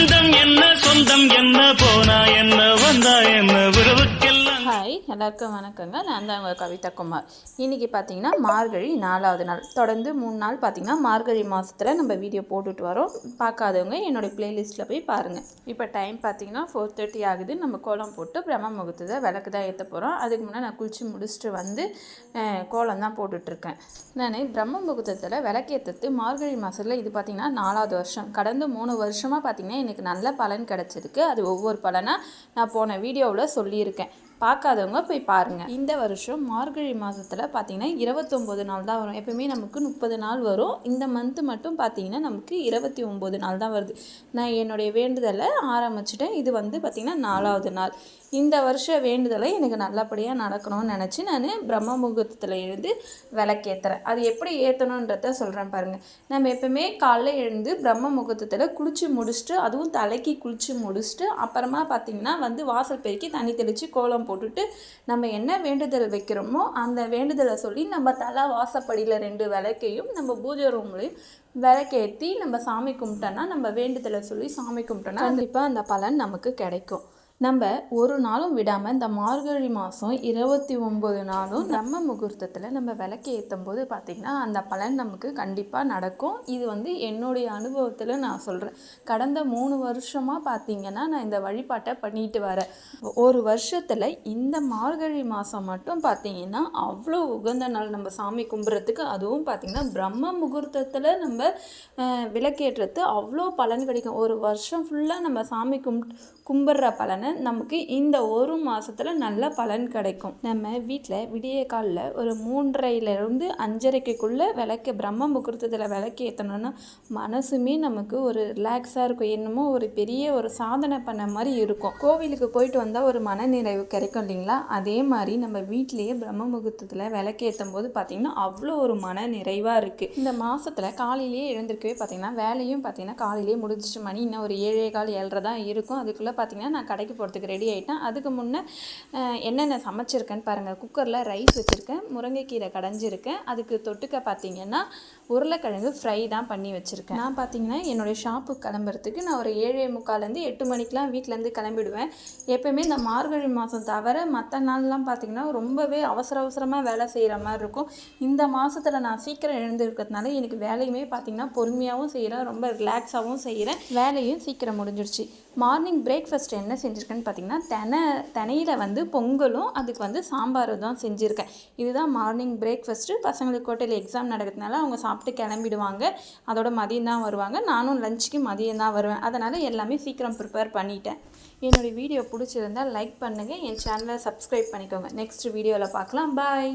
சொந்தம் என்ன சொந்தம் என்ன போனா என்ன வந்தா என்ன உறவுக்கு ஹாய் எல்லாருக்கும் வணக்கங்க. நான் தான் உங்கள் கவிதா குமார். இன்றைக்கி பார்த்தீங்கன்னா மார்கழி நாலாவது நாள். தொடர்ந்து மூணு நாள் பார்த்தீங்கன்னா மார்கழி மாதத்தில் நம்ம வீடியோ போட்டுட்டு வரோம். பார்க்காதவங்க என்னுடைய ப்ளேலிஸ்ட்டில் போய் பாருங்கள் இப்போ டைம் பார்த்தீங்கன்னா ஃபோர் தேர்ட்டி ஆகுது. நம்ம கோலம் போட்டு பிரம்ம முகூர்த்தத்தை விளக்கு தான் ஏற்ற போகிறோம் அதுக்கு முன்னாடி நான் குளித்து முடிச்சுட்டு வந்து கோலம் தான் போட்டுட்ருக்கேன் நான் பிரம்ம முகூர்த்தத்தில் விளக்கேற்றது மார்கழி மாதத்தில் இது பார்த்திங்கன்னா நாலாவது வருஷம். கடந்த மூணு வருஷமாக பார்த்திங்கன்னா எனக்கு நல்ல பலன் கிடச்சிருக்கு. அது ஒவ்வொரு பலனாக நான் போன வீடியோவில் சொல்லியிருக்கேன். பார்க்காதவங்க போய் பாருங்கள் இந்த வருஷம் மார்கழி மாதத்தில் பார்த்தீங்கன்னா இருபத்தொம்போது நாள் தான் வரும். எப்பவுமே நமக்கு முப்பது நாள் வரும். இந்த மந்த்து மட்டும் பார்த்தீங்கன்னா நமக்கு இருபத்தி ஒம்பது நாள் தான் வருது. நான் என்னுடைய வேண்டுதலை ஆரம்பிச்சிட்டேன். இது வந்து பார்த்திங்கன்னா நாலாவது நாள். இந்த வருஷ வேண்டுதலை எனக்கு நல்லபடியாக நடக்கணும்னு நினச்சி நான் பிரம்ம முகூர்த்தத்தில் எழுந்து விளக்கேற்றுறேன் அது எப்படி ஏற்றணுன்றத சொல்கிறேன் பாருங்கள் நம்ம எப்பவுமே காலைல எழுந்து பிரம்ம முகூர்த்தத்தில் குளித்து முடிச்சுட்டு அதுவும் தலைக்கு குளித்து முடிச்சுட்டு அப்புறமா பார்த்திங்கன்னா வந்து வாசல் பெருக்கி தண்ணி தெளித்து கோலம் போட்டுட்டு நம்ம என்ன வேண்டுதல் வைக்கிறோமோ அந்த வேண்டுதலை சொல்லி நம்ம தலை வாசப்படியில் ரெண்டு விளக்கையும் நம்ம பூஜை ரூம்லையும் விளக்கேற்றி நம்ம சாமி கும்பிட்டோன்னா நம்ம வேண்டுதலை சொல்லி சாமி கும்பிட்டோன்னா கண்டிப்பாக அந்த பலன் நமக்கு கிடைக்கும். நம்ம ஒரு நாளும் விடாமல் இந்த மார்கழி மாதம் இருபத்தி ஒம்பது நாளும் நம்ம முகூர்த்தத்தில் நம்ம விளக்கு ஏற்றும் போது பார்த்திங்கன்னா அந்த பலன் நமக்கு கண்டிப்பாக நடக்கும். இது வந்து என்னுடைய அனுபவத்தில் நான் சொல்கிறேன் கடந்த மூணு வருஷமாக பார்த்தீங்கன்னா நான் இந்த வழிபாட்டை பண்ணிட்டு வரேன். ஒரு வருஷத்தில் இந்த மார்கழி மாதம் மட்டும் பார்த்திங்கன்னா அவ்வளோ உகந்த நாள் நம்ம சாமி கும்பிட்றதுக்கு அதுவும் பார்த்திங்கன்னா பிரம்ம முகூர்த்தத்தில் நம்ம அஹ், விளக்கேற்றுறது அவ்வளோ பலன் கிடைக்கும். ஒரு வருஷம் ஃபுல்லாக நம்ம சாமி கும் கும்பிட்ற பலனை நமக்கு இந்த ஒரு மாதத்தில் நல்ல பலன் கிடைக்கும். நம்ம வீட்டில் விடிய காலில் ஒரு மூன்றரைலேருந்து அஞ்சரைக்குள்ளே விளக்கு பிரம்ம முகூர்த்தத்தில் விளக்கு ஏற்றணும்னா மனசுமே நமக்கு ஒரு ரிலாக்ஸாக இருக்கும். என்னமோ ஒரு பெரிய ஒரு சாதனை பண்ண மாதிரி இருக்கும். கோவிலுக்கு போயிட்டு வந்தால் ஒரு மனநிறைவு கிடைக்கும் இல்லைங்களா? அதே மாதிரி நம்ம வீட்டிலேயே பிரம்ம முகூர்த்தத்தில் விளக்கு ஏற்றும் போது பார்த்திங்கன்னா அவ்வளோ ஒரு மன நிறைவாக இருக்குது இந்த மாதத்தில் காலையிலேயே எழுந்திருக்கவே பார்த்திங்கன்னா வேலையும் பார்த்திங்கன்னா காலையிலேயே முடிஞ்சிச்சு மணி இன்னும் ஒரு ஏழே கால் ஏழரை தான் இருக்கும். அதுக்குள்ளே பார்த்திங்கன்னா நான் கடைக்கு போகிறதுக்கு ரெடி ஆகிட்டேன் அதுக்கு முன்னே என்னென்ன சமைச்சிருக்கேன்னு பாருங்கள் குக்கரில் ரைஸ் வச்சுருக்கேன் முருங்கைக்கீரை கடைஞ்சிருக்கேன். அதுக்கு தொட்டுக்க பார்த்திங்கன்னா உருளைக்கிழங்கு ஃப்ரை தான் பண்ணி வச்சுருக்கேன். நான் பார்த்தீங்கன்னா என்னுடைய ஷாப்புக்கு கிளம்புறதுக்கு நான் ஒரு ஏழே முக்கால்லேருந்து எட்டு மணிக்கெலாம் வீட்டிலேருந்து கிளம்பிடுவேன். எப்போயுமே இந்த மார்கழி மாதம் தவிர மற்ற நாள்லாம் பார்த்திங்கன்னா ரொம்பவே அவசர அவசரமாக வேலை செய்கிற மாதிரி இருக்கும். இந்த மாதத்தில் நான் சீக்கிரம் எழுந்திருக்கிறதுனால எனக்கு வேலையுமே பார்த்திங்கன்னா பொறுமையாகவும் செய்கிறேன் ரொம்ப ரிலாக்ஸாகவும் செய்கிறேன் வேலையும் சீக்கிரம் முடிஞ்சிடுச்சு மார்னிங் பிரேக்ஃபாஸ்ட் என்ன செஞ்சுருக்கேன்னு பார்த்தீங்கன்னா தெனை தெனையில் வந்து பொங்கலும் அதுக்கு வந்து சாம்பார் தான் செஞ்சுருக்கேன். இதுதான் மார்னிங் பிரேக்ஃபாஸ்ட்டு. பசங்களுக்கு கோட்டையில் எக்ஸாம் நடக்கிறதுனால அவங்க சாப்பிட்டு கிளம்பிடுவாங்க. அதோட மதியம் தான் வருவாங்க. நானும் லஞ்சுக்கு மதியம் தான் வருவேன். அதனால் எல்லாமே சீக்கிரம் ப்ரிப்பேர் பண்ணிட்டேன். என்னுடைய வீடியோ பிடிச்சிருந்தால் லைக் பண்ணுங்கள் என் சேனலை சப்ஸ்கிரைப் பண்ணிக்கோங்க. நெக்ஸ்ட் வீடியோவில் பார்க்கலாம். பாய்